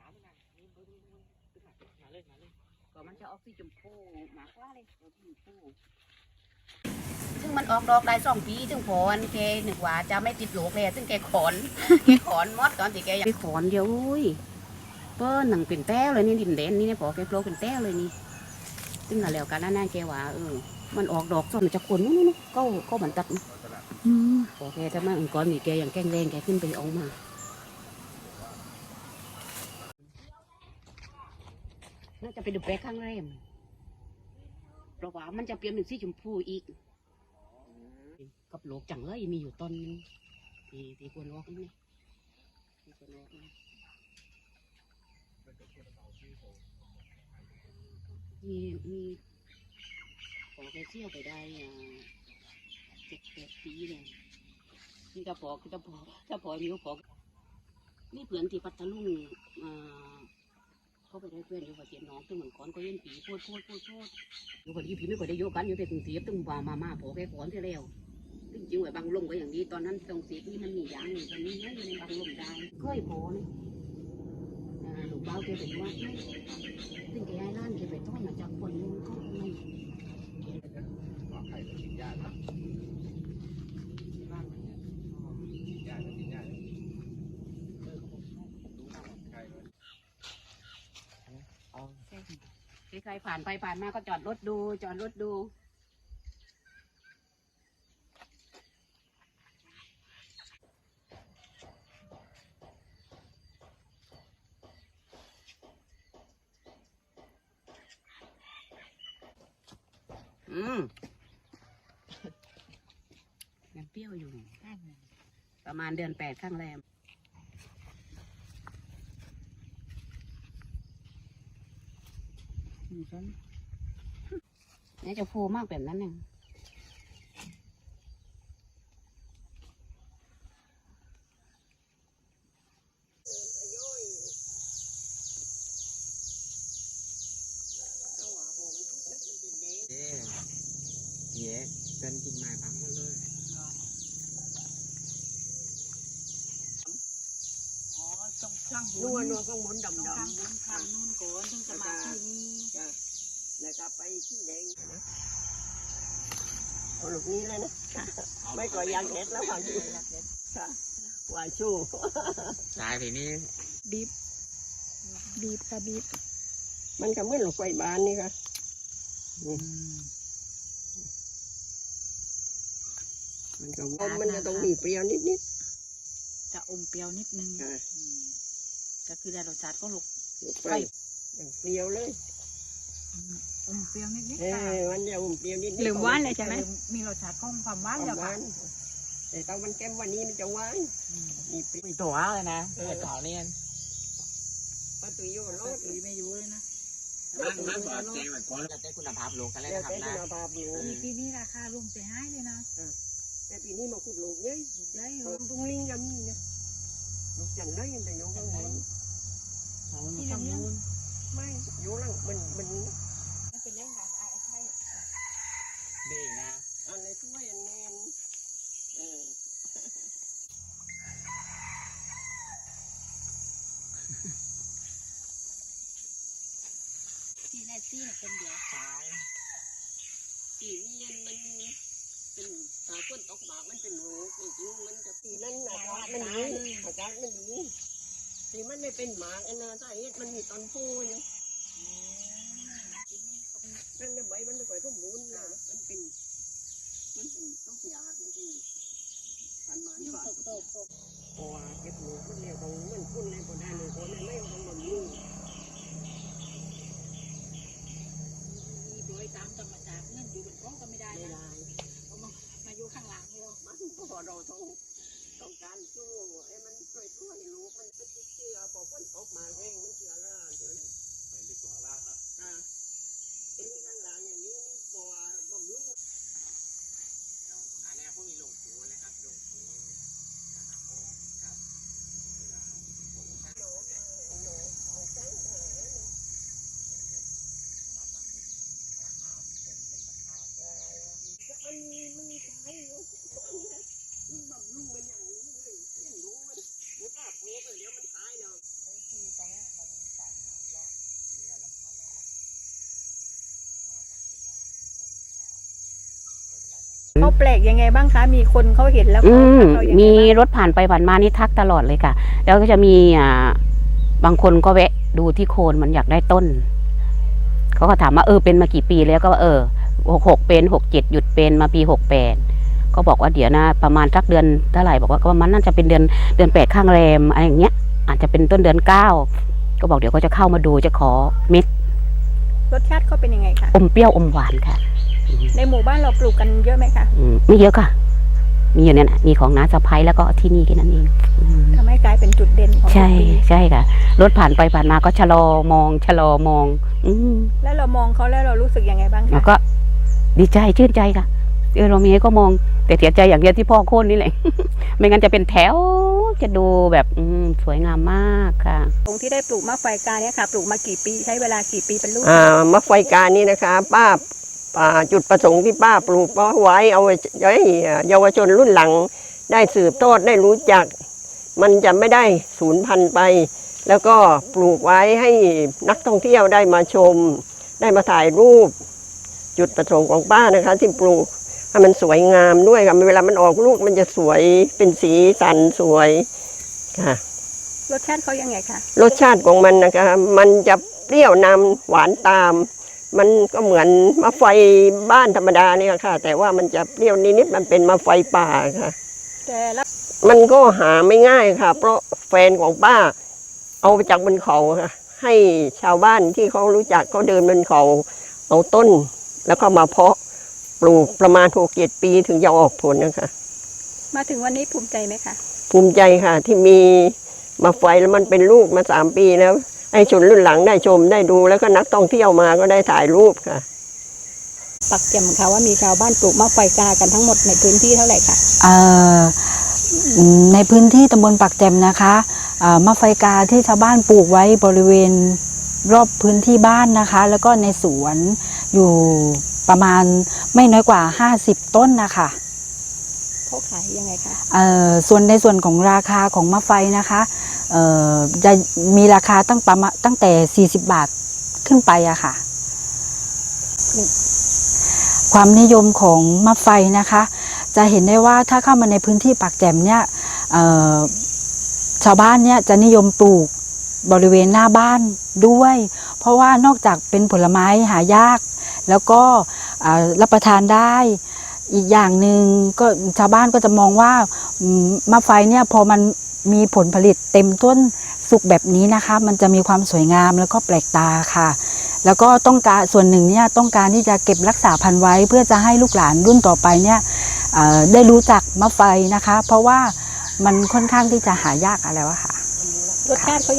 ตามนะนี่เบิ้งเบิ้งตึ้งมามาเลยมาเลยก็มันจะออกสีชมพูมากกว่าเลยตัวที่ชมพูซึ่งมันออกดอกได้สองปีซึ่งพอนแกนึกว่าจะไม่ติดโรคเลยซึ่งแกขอนแกขอนมดตอนที่แกยังขอนเดียวอุ้ยเปิ้ลหนังเป็นแต้วเลยนี่ดินแดนนี่เนี่ยพอแกโปรเป็นแต้วเลยนี่ซึ่งก็แล้วกันนั่นน่าแกว่าเออมันออกดอกส่วนมันจะขนนู่นนู่นก็ก็เหมือนตัดนะอืมพอแกจะมาองค์กรนี่แกอย่างแกล้งแรงแกขึ้นไปเอามา น่าจะไปดูแปลกข้างแรมเพราะว่ามันจะเปลี่ยนเป็นสีชมพูอีก กับโลกจังเลยมีอยู่ต้นนึงที่ที่ควรออกนี่ทีควรออกนี่มีมีพอแกเชี่ยวไปได้อ่าเจ็ดแปดปีเลยนี่ถ้าพอถ้าพอถ้าพอมีก็พอนี่เพื่อนที่พัทลุงอ่า เขาไปได้เพื่อนอยู่กับเสียน้องตึงเหมือนก้อนก็เล่นปีโคตรโคตรโคตรโคตรอยู่กับที่พี่ไม่ค่อยได้โยกกันอยู่แต่กรุงเทพตึงว่ามามาพอแกก้อนที่แล้วตึงจริงๆไว้บางลมก็อย่างนี้ตอนนั้นตรงเสีนี่มันมียางอยู่ตอนนี้ไม่อยู่ในบางลมได้เคยพอเนี่ยอ่าลูกเบาแกเป็นว่าให้ซึ่งแกให้ร้านแกไปต้อนมาจากคนนึงก็ไม่หมอไข่กินยาครับบ้านมันเนี่ยกินยาจะกินยาเลยไข่เลย เอา ใครผ่านไปผ่านมาก็จอดรถดู จอดรถดู อืมยังเปรี้ยวอยู่ ประมาณเดือนแปดข้างแรม มฉันนี่จะฟูมากแบบนั้นเนี่ยเอ๊ะเย้เดินกินไม้พังหมดเลย อ๋อต้องช่างบุ นัวญนัวข้างบนดำต้องดทำบุญทำนู่นก่อนถึงจะมาที่นี่แล้วก็ไปที่แดงนะเอาลูกนี้เลยนะไม่ก่อยางเห็ดแล้วค่ะค่ะหวานชูตายทีนี้บีบบีบค่ะบีบมันก็เหมือนลูกไฟบานนี่ค่ะมันก็มันก็ต้องมีเปรี้ยวนิดนิดจะอมเปรี้ยวนิดนึงๆค่ะอืม ก็คือได้รสชาติก็ลูกลูกไฟอย่างเปรี้ยวเลยอมเปรี้ยวนิดนิดเอค่ะอมันจะอมเปรี้ยวนิดนิดหรือหวานเลยใช่ไหมมีรสชาติของความหวานหแล้ววาค่ะนแต่ตอนมันแก้มวันนี้มันจะหวานมีเปรี้ยว มีตัวเลยนะไอ้ขาวเนี่ยประตูโยนรก็ถตีไม่อยู่เลยนะมันมันบอกเจ๊เหมือนก้อนแล้วแต่คุณภาพโลกันเลยแล้วนะครับแต่นะคุณภาพอยู่ปีปีนี้ราคาลงใจให้เลยนะแต่ปีนี้มาขุดลูกเยอะได้ลูกตุ้งลิงก็มีนะลูกจันเลยแต่โยงข้างบน ที่ทำนู่นไม่โยงหลังมันมันมันเป็นเรื่องของไอ้ไทยเด้งนะอะไรช่วยอันแน่นเออที่แรกที่เป็นเดียวตายปีนี้มันเป็นตาก้นตกหมากมันเป็นโรคจริงมันจะปีนั้นอากามันดีอากามันดี ปีมันไม่เป็นหมากอันนั้นสาเหตุมันมีตอนพูอยู่นั่นเนี่ยใบมันไม่ค่อยสมบูรณ์นะมันเป็น มันเป็นต้องยามันเป็นพันไม้ยิ่งฝาตกตกตกพอเก็บลูมันเร็วตรงมันพุ่นเลยพอได้ลูคนไม่ต้องมันยุ่งมีโดยตามธรรมชาติเงินอยู่บนกล้องก็ไม่ได้ไม่นะได้ เอามามาอยู่ข้างหลังเลย มันพอเราต้องต้องการสู้ไอ้มันช่วยช่วยลูกมันเป็นเชื่อพอพ้นตกมาเร่งมันเชื่อละเดี๋ยวนี้ ไปลึกกว่าข้างล่างนะ อ่าเป็นข้างหลังอย่างนี้พอบำรุง อันนี้พวกมีลงหูเลยครับลงหูนะครับครับเวลาผม เขาแปลกยังไงบ้างคะ มีคนเขาเห็นแล้วอืเขามทักเรายังไงมีบ้างรถผ่านไปผ่านมานี่ทักตลอดเลยค่ะ แล้วก็จะมีอ่าบางคนก็แวะดูที่โคนมันอยากได้ต้น เขาก็ถามว่าเออเป็นมากี่ปีแล้วก็ว่าเออหกหกเป็นหกเจ็ดหยุดเป็นมาปีหกแปดก็บอกว่าเดี๋ยวนะประมาณสักเดือนเท่าไหร่บอกว่าก็ประมาณน่าจะเป็นเดือนเดือนแปดข้างแรมอะไรอย่างเงี้ย อาจจะเป็นต้นเดือนเก้าก็บอกเดี๋ยวเขาจะเข้ามาดูจะขอเม็ดรสชาติเขาเป็นยังไงคะอมเปรี้ยวอมหวานค่ะ ในหมู่บ้านเราปลูกกันเยอะไหมคะอืมไม่เยอะค่ะ มีอยู่เนี่ยนะมีของน้าสะพ้ายแล้วก็ที่นี่แค่นั้นเองอืมทำให้กลายเป็นจุดเด่นของใช่ปีใช่ค่ะ รถผ่านไปผ่านมาก็ชะลอมองชะลอมอง อืม แล้วเรามองเขาแล้วเรารู้สึกยังไงบ้างแล้วคะก็ดีใจชื่นใจค่ะเออเรามีให้ก็มอง แต่เสียใจอย่างเดียวที่พ่อโค่นนี่แหละ ไม่งั้นจะเป็นแถวจะดูแบบอืมสวยงามมากค่ะ ตรงที่ได้ปลูกมะไฟกาเนี่ยค่ะ ปลูกมากี่ปีใช้เวลากี่ปีเป็นลูกอ่ามะไฟการนี่นะคะ ป้า อ่าจุดประสงค์ที่ป้าปลูกไว้เอาไว้ให้เยาวชนรุ่นหลัง ได้สืบทอดได้รู้จัก มันจะไม่ได้สูญพันธุ์ไป แล้วก็ปลูกไว้ให้นักท่องเที่ยวได้มาชม ได้มาถ่ายรูป จุดประสงค์ของป้านะคะ ที่ปลูกให้มันสวยงามด้วยค่ะเวลามันออกลูกมันจะสวยเป็นสีสันสวยค่ะรสชาติเขายังไงคะรสชาติของมันนะคะ มันจะเปรี้ยวนำหวานตาม มันก็เหมือนมะไฟบ้านธรรมดาเนี่ยค่ะ แต่ว่ามันจะเปรี้ยวนิดๆมันเป็นมะไฟป่าค่ะ แต่ละมันก็หาไม่ง่ายค่ะ เพราะแฟนของป้า เอาไปจากบนเขาค่ะ ให้ชาวบ้านที่เขารู้จักเขาเดินบนเขา เอาต้น แล้วก็มาเพาะปลูกประมาณหกเจ็ดปีถึงจะออกผลนะคะ มาถึงวันนี้ภูมิใจไหมคะภูมิใจค่ะ ที่มีมาไฟแล้วมันเป็นลูกมาสามปีแล้ว ให้ชนรุ่นหลังได้ชมได้ดูแล้วก็นักท่องเที่ยวมาก็ได้ถ่ายรูปค่ะ ปักแจ่มค่ะว่ามีชาวบ้านปลูกมะไฟกากันทั้งหมดในพื้นที่เท่าไหร่คะเอ่ออืมในพื้นที่ตำบลปักแจมนะคะเอ่อมะไฟกาที่ชาวบ้านปลูกไว้บริเวณรอบพื้นที่บ้านนะคะ แล้วก็ในสวนอยู่ประมาณไม่น้อยกว่า 50 ต้นนะคะเขาขายยังไงคะเอ่อส่วนในส่วนของราคาของมะไฟนะคะเอ่อ จะมีราคาตั้งประมาณตั้งแต่ 40 บาทขึ้นไปอะค่ะ ความนิยมของมะไฟนะคะ จะเห็นได้ว่าถ้าเข้ามาในพื้นที่ปากแจ่มเนี่ยชาวบ้านเนี่ยจะนิยมปลูกบริเวณหน้าบ้านด้วย เพราะว่านอกจากเป็นผลไม้หายาก แล้วก็รับประทานได้อีกอย่างหนึ่งก็ชาวบ้านก็จะมองว่ามะไฟเนี่ยพอมัน มีผลผลิตเต็มต้นสุกแบบนี้นะคะ มันจะมีความสวยงามแล้วก็แปลกตาค่ะ แล้วก็ต้องการส่วนหนึ่งเนี่ยต้องการที่จะเก็บรักษาพันธุ์ไว้ เพื่อจะให้ลูกหลานรุ่นต่อไปเนี่ยได้รู้จักมะไฟนะคะ เพราะว่ามันค่อนข้างที่จะหายากอะไรวะค่ะรสชาติเขายัง